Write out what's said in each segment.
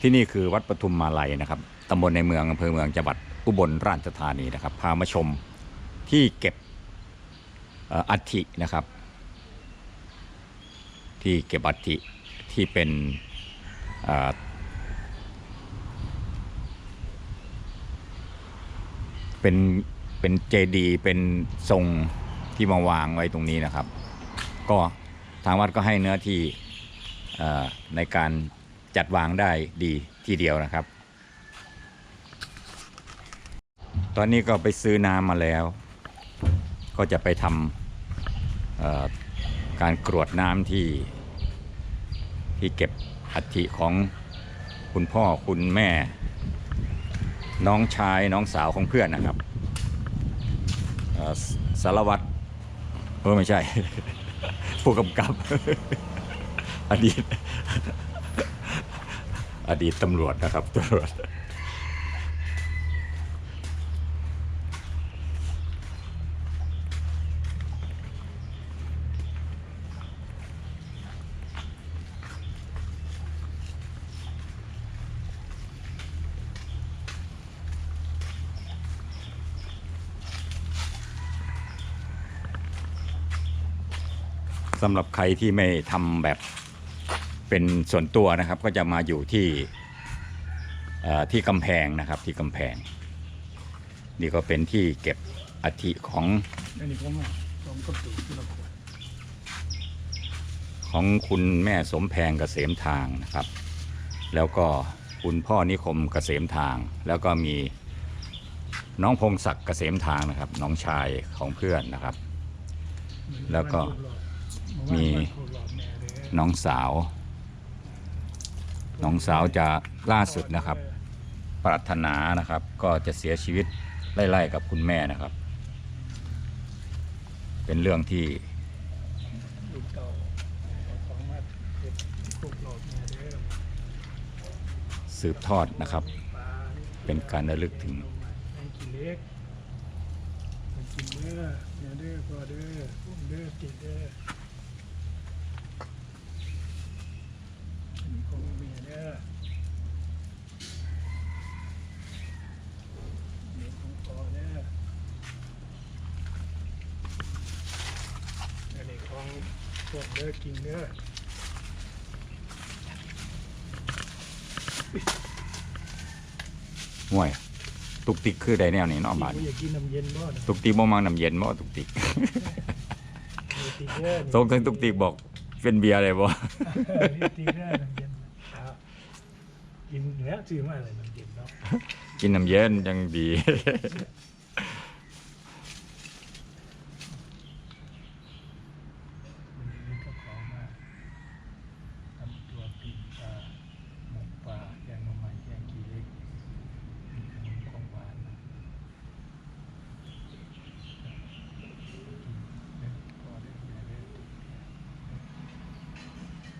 ที่นี่คือวัดปทุมมาลัยนะครับตำบลในเมืองอำเภอเมืองจังหวัดอุบลราชธานีนะครับ พามาชมที่เก็บอัฐินะครับ ที่เก็บอัฐิที่เป็นเป็นเป็นเจดีเป็นทรงที่มาวางไว้ตรงนี้นะครับ ก็ทางวัดก็ให้เนื้อที่ในการ จัดวางได้ดีทีเดียวนะครับ ตอนนี้ก็ไปซื้อน้ำมาแล้ว ก็จะไปทำการกรวดน้ำที่ที่เก็บอัฐิของคุณพ่อคุณแม่ น้องชายน้องสาวของเพื่อนนะครับสารวัตรเออไม่ใช่ ผู้กำกับอดีต อดีตตำรวจนะครับตำรวจสำหรับใครที่ไม่ทำแบบ เป็นส่วนตัวนะครับก็จะมาอยู่ที่ที่กำแพงนะครับที่กำแพง นี่ก็เป็นที่เก็บอัฐิของของคุณแม่สมแพงเกษมทางนะครับ แล้วก็คุณพ่อนิคมเกษมทาง แล้วก็มีน้องพงศักดิ์เกษมทางนะครับ น้องชายของเพื่อนนะครับ แล้วก็มีน้องสาว น้องสาวจะล่าสุดนะครับ ปรารถนานะครับ ก็จะเสียชีวิตไล่ๆกับคุณแม่นะครับ เป็นเรื่องที่สืบทอดนะครับ เป็นการระลึกถึงกินเด้อเนี่ยเด้อพอเด้อพุ่มเด้อติดเด้ออันนี้ของเมียเด้ออันนี้ของพ่อเด้ออันนี้ของพ วกเด้อกินเด้อห่วย ตุกติกคือใดแนวนี้เนาะบาดอยากกินน้ำเย็นบ่นะตุกติกบ่มังน้ำเย็นบ่ตุกติกติเด้อทรงทั้งตุกติกบอกเป็นเบียร์เลยบ่ติเด้อน้ำเย็นครับกินแล้วซื้อมาอะไรน้ำเย็นเนาะ กินน้ำเย็นยังดี มีก็ของมาทำตัวปีนปลาหมกปลาแกงหน่อไม้แกงกีเล็กมีขนมของหวานนะกินเด้อพอได้แม่เด้อติ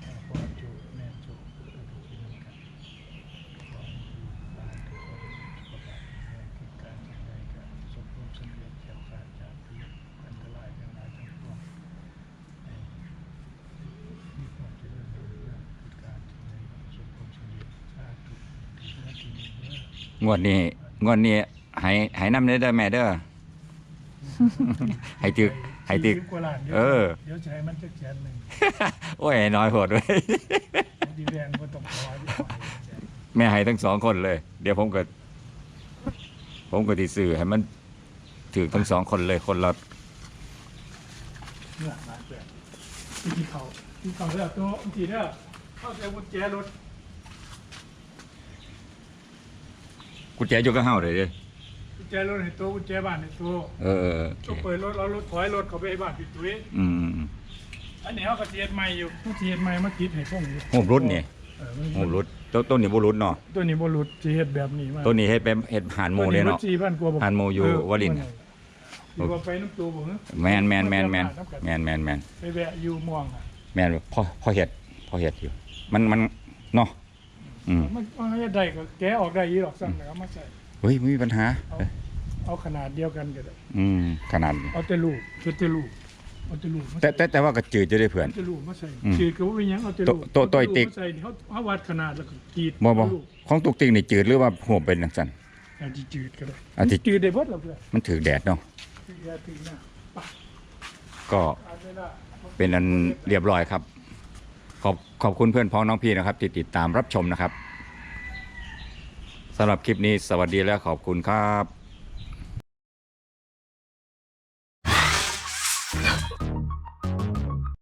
ถ้าพ่อโจแม่โจก็ไปกินนำกันขอให้อยู่บ้านทุกคนสุขภาพแข็งแรงกิจการจังใดก็สมบูรณ์สำเร็จแก้วขาดจากพิษอันตรายทั้งหลายทั้งปวง มีความเจริญรุ่งเรืองกิจการที่ในสมบูรณ์สมบูรณ์สาธุที่นักกินเด้อ งวดนี้งวดนี้ให้ให้น้ำเด้อเด้อแม่เด้อ ให้ตึกให้ตึกสี่สิบกว่าล้านดี๋ยวเออ เดี๋ยวจะให้มันจะแสนหนึ่งโอ้ยน้อยโหดเว้ย ดีแดงก็ต้องขอให้ขอให้แสนแม่ให้ทั้งสองคนเลย เดี๋ยวผมก็ ผมก็ที่ซื้อให้มันถือทั้งสองคนเลยคนละเนื้อมาแปดที่เขาที่เขาเด้อตัวทีเด้อเข้าใจกุญแจรถ กุญแจอยู่กับเฮาเลยเด้อกุญแจรถให้ตัวกุญแจบ้านให้ตัวเออเออโอเคก็เปิดรถเอารถถอยรถเขาไปให้บ้านปิดตุ้ยอืมอืมอืมอันนี้เขาก็เทียนใหม่อยู่เขาเทียนใหม่มาติดให้พวกนี้โหมรุดนี่เออมันโหมรุดต้นต้นนี้บ่รุดเนาะตัวนี้บ่รุดสิเฮ็ดแบบนี้มาต้นนี้เฮ็ดเป็นเฮ็ดหานโมเลยเนาะสี่พันกว่าบอกหันโมอยู่วลินทร์อยู่ว่าไปน้ำตูบ่ฮะแมนแมนแมนแมนแมนแมนแมนไปแวะอยู่ม่วงอะแมนพอพอเฮ็ดพอเฮ็ดอยู่ มันมันเนาะ อืมมันมันจะได้ก็แกะออกได้อีหรอกสั่งแล้วเอามาใส่เฮ้ยไม่มีปัญหาเอาเอาขนาดเดียวกันก็ได้อืมขนาดนี้เอาแต่ลูกชุดแต่ลูกเอาจะลูกมาแต่ใส่แต่แต่ว่าก็จืดจะได้เพื่อน เอาจะลูกมาใส่อืมจืดก็ว่าเป็นหยังเอาจะลูกโตโตโตไอ้ติ๊กเอาจะลูมาใส่นี่เขาเขาวัดขนาดแล้วก็กรีดบ่บ่เอาลูกของตุกติงนี่จืดหรือว่าหัวเป็นจังซั่น อาจจะจืดก็ได้อาจจะ จืดได้เบิดหรอกเพื่อนมันถือแดดเนาะถือยาถือหน้าปะก็ อาจจะได้ เป็นอันเรียบร้อยครับ ขอบขอบคุณเพื่อนพ้องน้องพี่นะครับที่ติดตามรับชมนะครับสำหรับคลิปนี้สวัสดีและขอบคุณครับ